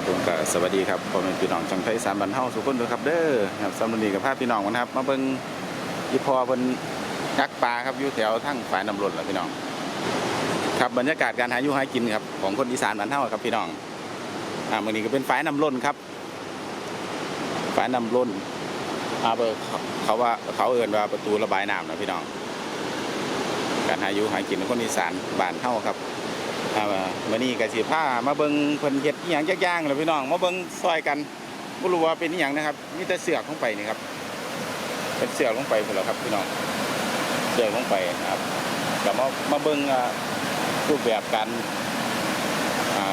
ครับผมก็สวัสดีครับพ่อแม่พี่น้องจังไทยสามบันเฮาสุขคนเด้อครับเด้อครับสำหรับนี้กับภาพพี่น้องนะครับ มาเบิ่งอีพอเพิ่นยักปลาครับอยู่แถวทั้งฝ่ายน้ำล้นล่ะพี่น้อง ครับบรรยากาศการหาอยู่หากินครับของคนอีสานบ้านเฮาครับพี่น้องอ่ามื้อนี้ก็เป็นฝ่ายน้ำล้นครับฝ่ายน้ำล้นอ่าเบอร์เขาว่าเขาเอิ้นว่าประตูระบายน้ำนะพี่น้อง การหาอยู่หากินของคนอีสานบ้านเฮาครับ อ่ามื่อนี้ก็สิพามาเบิ่งเพิ่นเฮ็ดอีหยังย่ากๆเลยพี่น้องมาเบิ่งซอยกันบ่รู้ว่าเป็นอีหยังนะครับมีแต่เสือกลงไปนี่ครับเป็นเสือกลงไปพุ่นแหละครับพี่น้องเสือกลงไปนะครับก็มามาเบิ่งรูปแบบการ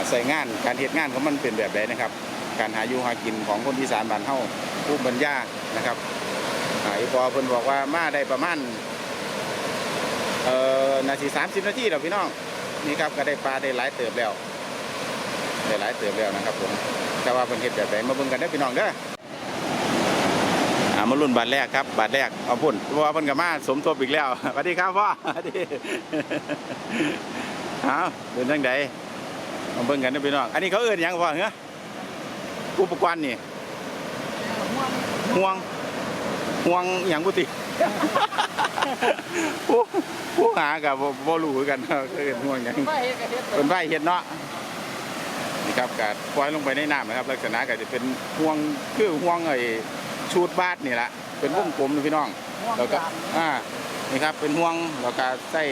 ใส่งานการเฮ็ดงานของมันเป็นแบบใดนะครับ การหาอยู่หากินของคนอีสานบ้านเฮาภูมิปัญญานะครับอีพอเพิ่นบอกว่ามาได้ประมาณเอ่อนาที30นาทีแล้วพี่น้อง นี่ครับก็ได้ปลาได้หลายเติบแล้วได้หลายเติบแล้วนะครับผมแต่ว่าเป็นเห็ดแบบไหนมาเบิ่งกันได้อพี่น้องเด้ออ่ามารุ่นบาทแรกครับบาทแรกเอาพุ่นเพราะว่าเพิ่นกับมาสมทบอีกแล้วสวัสดีครับพ่อสวัสดีเอาเป็นจังไดมาเบิ่งกันได้อพี่น้องอันนี้เขาเอิ้นหยังพ่อเหรออุปกรณ์นี่ห่วงห่วงหยังบุติ ผู้ผู้หากับบ่บ่รู้คือกันเขาเอิ้นห่วงหยังไม่เฮ็ดก็เฮ็ดไปเป็นใบเห็ดเนาะนี่ครับกาปล่อยลงไปในน้ำนะครับ ลักษณะก็จะเป็นห่วงคือห่วงไอ้ชูดบาดนี่แหละเป็นวงกลมนะพี่น้องม่วงแล้วก็จานอ่านี่ครับเป็นห่วงแล้วก็ใส่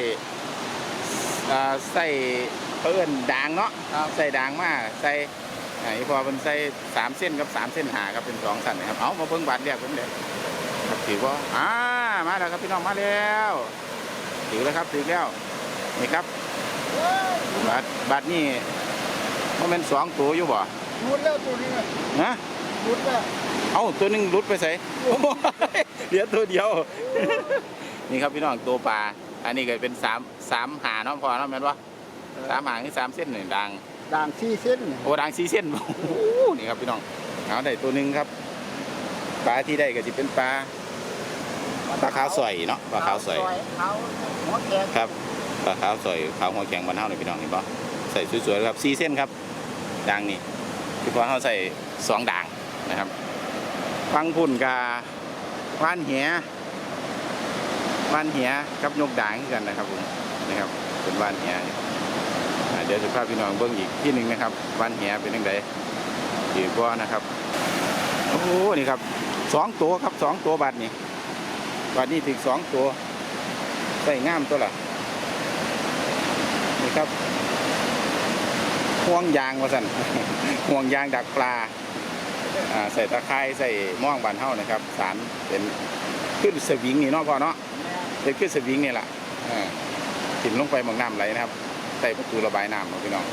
อ่าใส่เพิ่นด่างเนาะครับใส่ด่างมาใส่ไอ้พอเป็นใส่สามเส้นกับสามเส้นหาครับเป็นสองสั้นนะครับเอามาเพิ่งบาดเรียกผมเลยครับ ถือว่าอ่ามาแล้วครับพี่น้องมาแล้วถือแล้วครับถือแล้วนี่ครับบาทบาทนี่มันเป็นสองตัวอยู่บ่รุดแล้วตัวนี้น่ะนะรุดแล้วเอาตัวหนึงหลุดไปใส่เหลือตัวเดียว นี่ครับพี่น้องตัวปลาอันนี้ก็เป็นสามสามหาเนาะพอเนาะแม่นวะสามหางคือสามเส้นหนึ่งดังด่างสี่เส้นเนี่ยโอ้ดังสี่เส้นโอ้โหนี่ครับพี่น้องเอาได้ตัวหนึ่งครับปลาที่ได้ก็จะเป็นปลา ปลาขาวสอยเนาะปลาขาวสอยขาวหัวแขกครับปลาขาวสอยขาวหัวแข็งบานเฮาเลยพี่น้องเห็นปะใส่สวยๆเลยครับสี่เส้นครับด่างนี่คือพอเขาใส่สองด่างนะครับฟังพุ่นกาว่านเหียว่านเหียกับยกด่างคือกันนะครับผมนะครับเป็นว่านเหียอ่าเดี๋ยวจะพาพี่น้องเบิ้งอีกที่หนึ่งนะครับว่านเหียเป็นยังไงดีกว่านะครับโอ้โหนี่ครับสองตัวครับสองตัวบาทนี่ บาทนี้ถึงสองตัวใส่ง่ามตัวละนี่ครับห่วงยางว่าสันห่วงยางดักปลาใส่ตะไคร้ใส่ม่วงบานเท่านะครับ สารเป็นขึ้นสวิงนี่เนาะพ่อเนาะเป็นขึ้นสวิงนี่แหละอถิ่นลงไปมองน้ำไหลนะครับ ใส่ประตูระบายน้ำเนาะพี่น้อง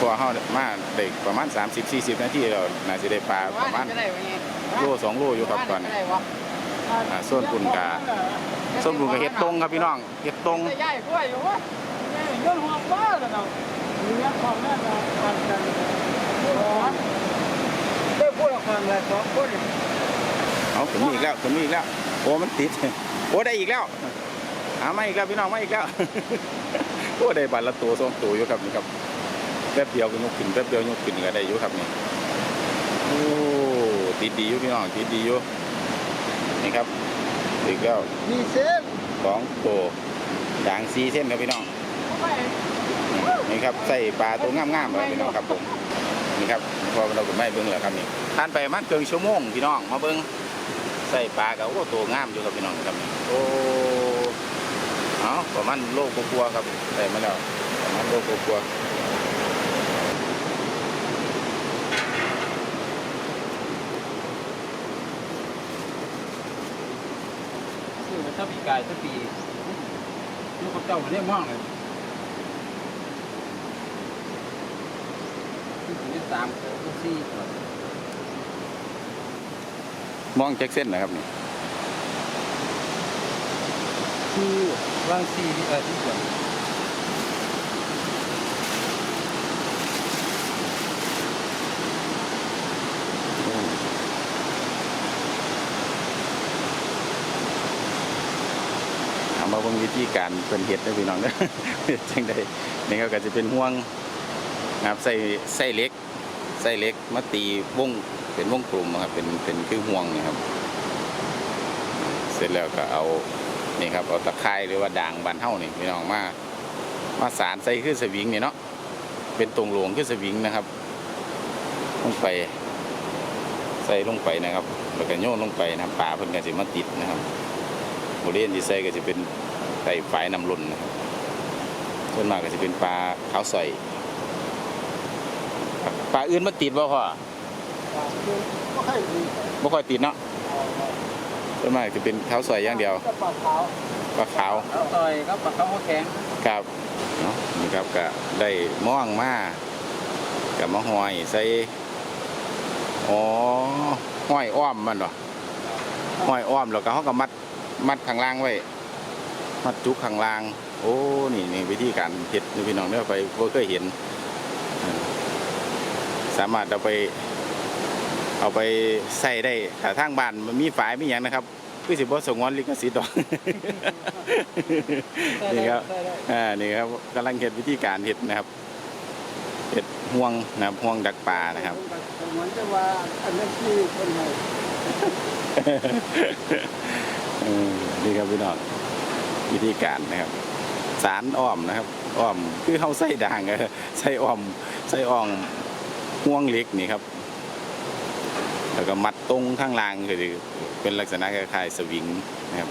พอเฮามาได้ประมาณ 30-40 นาทีแล้วน่าจะได้ปลาประมาณโลสองโลอยู่ครับตอนนี้ อ่าส่วนปุ่นกาส้มบุญกับเห็ดตรงครับพี่น้องเห็ดตรงจะย้ายกล้วยอยู่วะย้ายเรื่องหัวบ้าแล้วเนาะมีเรื่องของแม่เราทำกันได้พูดออกมาเลยสองคนเอาขึ้นมีอีกแล้วขึ้นมีอีกแล้วโอ้มันติดโอ้ได้อีกแล้วหาไมาอีกแล้วพี่น้องไมาอีกแล้วโอ้ได้บาทละตัวสองตัวอยู่ครับนี่ครับแป๊บเดียวก็ยกขึ้นแป๊บเดียวยกขึ้นก็ได้อยู่ครับนี่โอ้ติดดีอยู่พี่น้องติดดีอยู่ นี่ครับอีกแล้วมีเส้นสองตัวด่างซีเส้นครับพี่น้องไม่นี่ครับใส่ปลาตัวงามๆเลยพี่น้องครับผมนี่ครับพอเราก็ไม่เบิ้งแล้วครับนี่ทานไปประมันเกินชั่วโมงพี่น้องมาเบิ้งใส่ปลาก็โอ้ตัวงามอยู่ครับพี่น้องครับนี่โอ้เอาประมาณโลกกลัวาๆครับใส่มาแล้วประมาณโลกกลัวาๆ คือมัน ถ้าปีกายถ้าปีลูกเจ้าเนี่ยมากเลยที่สามที่สี่มองแจ็คเส้นนะครับนี่คือวางสี่ที่เออที่ส่วน เอามาเบิ่งวิธีการเป็นเห็ดนะพี่น้องเด้อเฮ็ดจังไดนี่ก็จะเป็นห่วงนะครับใส่ใส่เล็กใส่เล็กมาตีวงเป็นวงกลมนะครับเป็นเป็นคือห่วงนี่ครับ เสร็จแล้วก็เอานี่ครับเอาตะไคร้หรือว่าด่างบานเท่านี่พี่น้องมามาสารใส่ขึ้นสวิงนี่เนาะเป็นตรงหลวงขึ้นสวิงนะครับลงไปใส่ลงไปนะครับแล้วก็โยนลงไปนะครับปลาเพิ่นก็สิมาติดนะครับบริเวณที่ใส่ก็จะเป็น ไต่ฝายน้ำล้นนะครับส่วนมากก็จะเป็นปลาขาวใสปลาอื่นมาติดบ่พ่อก็ค่อยดีบ่ค่อยติดเนาะส่วนมากจะเป็นขาวใสอย่างเดียวก็ปลาขาวปลาขาวเอาต่อยก็ปลาขาวหัวแข็งครับเนาะนี่ครับก็ได้ม่องมากับมะหอยใส่อ๋อห้อยอ้อมมันเหรอห้อยอ้อมแล้วก็เขาก็มัดมัดข้างล่างไว้ มัดจุกข้างล่าง โอ้นี่นี่วิธีการเฮ็ดนี่พี่น้องเนี่ยไปบ่เคยเห็นเออสามารถเอาไป เอาไปใส่ได้ถ้าทางบ้านมันมีฝายมีอย่างนะครับคือสิบ่สงวนลิขสิทธิ์ดอกนี่ครับได้ได้อ่านี่ครับกำลังเห็ดวิธีการเห็ดนะครับเห็ดห่วงนะครับห่วงดักปลานะครับเหมือนจะว่าอันนั้นที่คนไหนเออนี่ครับพี่น้อง วิธีการนะครับสารอ้อมนะครับอ้อมคือเขาใส่ด่างใส่อ้อมใส่อ้อมห่วงเล็กนี่ครับ แล้วก็มัดตรงข้างล่างก็คือเป็นลักษณะคล้ายๆสวิงนะครับ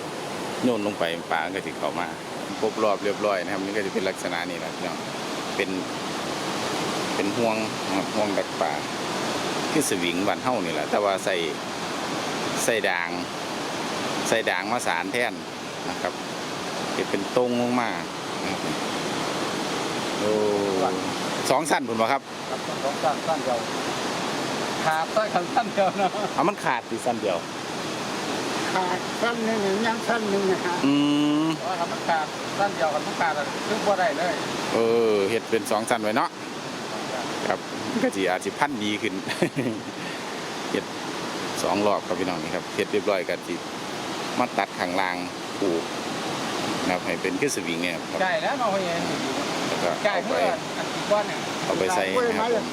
โยนลงไปปลาก็จะเข้ามาครบรอบเรียบร้อยนะครับนี่ก็จะเป็นลักษณะนี้แหละพี่น้องเป็นเป็นห่วงห่วงดักปลาคือสวิงบานเฮานี่แหละแต่ว่าใส่ใส่ด่าง ใส่ด่างมาสารแท่นนะครับ จะเป็นตรงลงมานะครับโอ้สองสั้นผมบอกครับครับสองสั้นสั้นเดียวขาดสั้นขันสั้นเดียวเนาะเอามันขาดตีสั้นเดียว ขาดสั้นหนึ่งยังสั้นหนึ่งนะฮะอืมว่าทำมันขาดสั้นเดียวกันมันขาดคือบ่ได้เลย เออเห็ดเป็นสองสั้นไว้เนาะครับก็จีอาจจะพันดีขึ้นเห็ดสองรอบครับพี่น้องนี่ครับเห็ดเรียบร้อยกันจีมาตัดข้างล่างปลูก นะครับให้เป็นขึ้นสวิงเนี่ยครับใช่แล้วเนาะเฮียแล้วก็ใช่เอาไป เพื่อนอันตีก้อนเนี่ยเอาไปใส่นะครับผม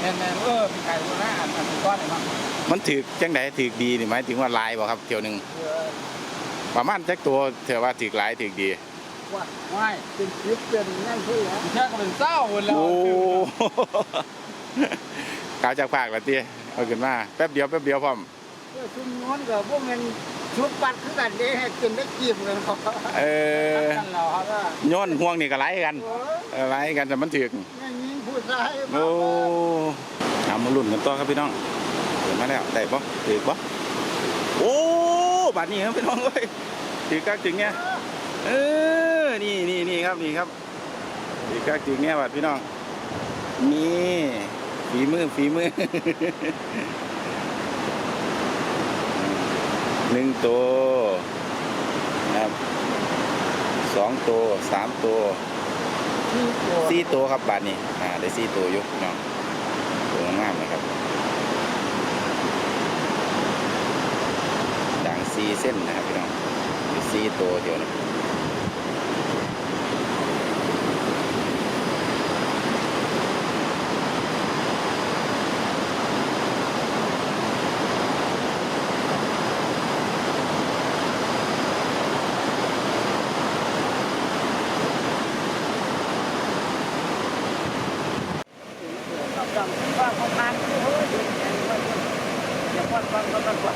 แม่นแม่นเออมีใครรู้นะอันอันตีก้อนเนี่ยมั้งมันถือจังไดถือดีนี่หมายถึงว่าลายบ่ครับเที่ยวหนึ่งเออประมาณจักตัวเถือว่าถือหลายถือดี ว่าไม่เป็นคลิปเป็นนั่นเพื่อแค่ก็เป็นเศร้าหมดแล้วโอ้กาวจากภาคละเตี้ยเอาขึ้นมาแป๊บเดียวแป๊บเดียวพร้อม เพื่อชุมนวนกับพวกมันชุดปัดคือกันเด้ให้กินได้กีบกันเขาเออกันเราครับว่าโย้อนห่วงนี่ก็ไล่กันโอ้ยเออไล่กันแต่มันถือแม่งยิงผู้ชายโอ้เอามาลุ่นกันต่อครับพี่น้องเกิดมาแล้วได้ปะถือปะโอ้บาดนี้ครับพี่น้องเอ้ยถือกักถึงเนี่ยเออนี่นี่นี่ครับนี่ครับถือกักถึงเนี่ยบาดพี่น้องนี่ฝีมือฝีมือ หนึ่งตัวนะครับสองตัวสามตัวที่ตัวสี่ตัวครับบาทนี้อ่าได้สี่ตัวอยุกเนาะตัวงามๆเลยครับด่างสี่เส้นนะครับพี่น้องได้สี่ตัวเดียวนะ บ้านดูก็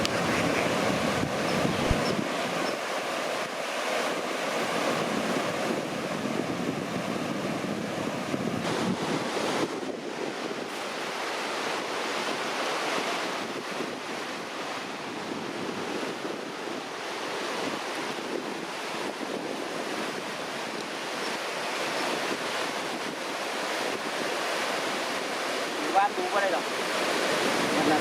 ได้หรอกนั่นน่ะ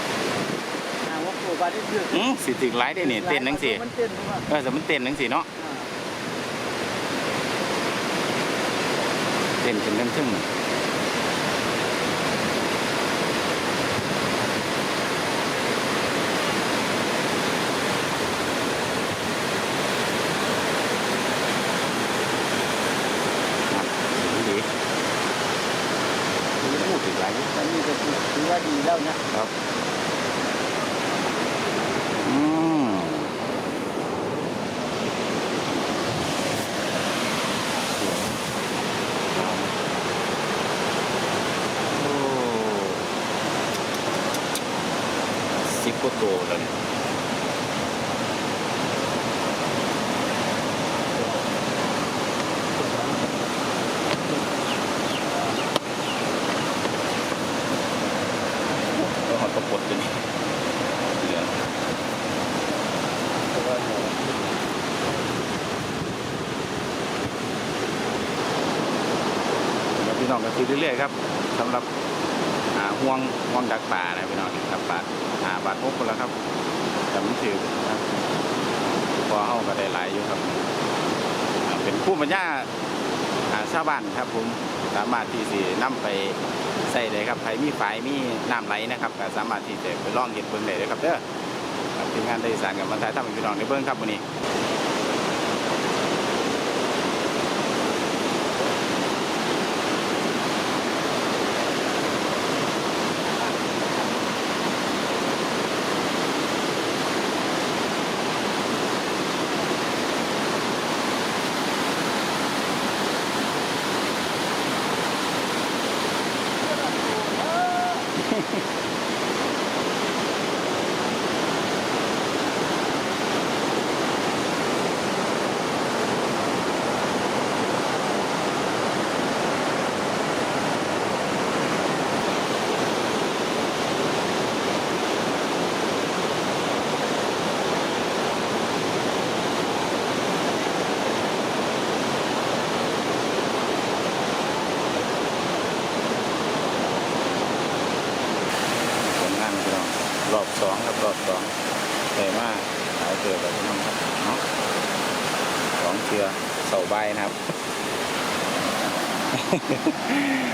อ่าว่าปลูกบ้านที่เดือดอืมสิถึงไลายได้นี่เต้นนังสิมันเต้นเพราะว่าเออแต่มันเต้นนังสิเนาะเต้นเป็นเรื่องทึ่งดี นี่ก็ถือว่าดีแล้วนะ ครับ อืมโอ้ สิบกว่าตัวแล้วเนี่ยก็หอดประกดกันนี่เหลือแต่ว่าเนี่ยครับพี่น้องก็คือเรื่อยๆครับสำหรับ ห่วงห่วงดักป่านะพี่น้องครับบาทหาบาทหกคนแล้วครับแต่มันถือครับพอเข้าก็ได้หลายอยู่ครับ เป็นผู้ปัญญาอ่าชาวบ้านครับผมสามารถที่สินำไปใส่ได้ครับใครมีฝายมีน้ำไหลนะครับก็สามารถที่จะไปล่องเห็ดเบิ่งได้เลยครับเด้อครับทีมงานได้สารกับมันไทยทำให้พี่น้องได้เบิ่งครับวันนี้ ผลงานพี่น้องรอบสองครับรอบสองแต่ มาหลายเตือแบบน้องครับเนาะสองเชือเสาใบนะครับ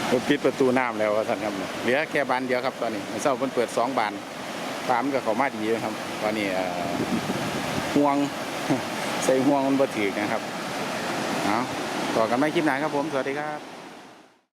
ผมปิดประตูน้ำแล้วท่านครับเหลือแค่บานเดียวครับตอนนี้เสาเพิ่นเปิดสองบานปามนก็เขามาดีนะครับ ตอนนี้ห่วงใส่ห่วงมันบ่ถือนะครับเอาต่อกันไม่คลิปไหนครับผม สวัสดีครับ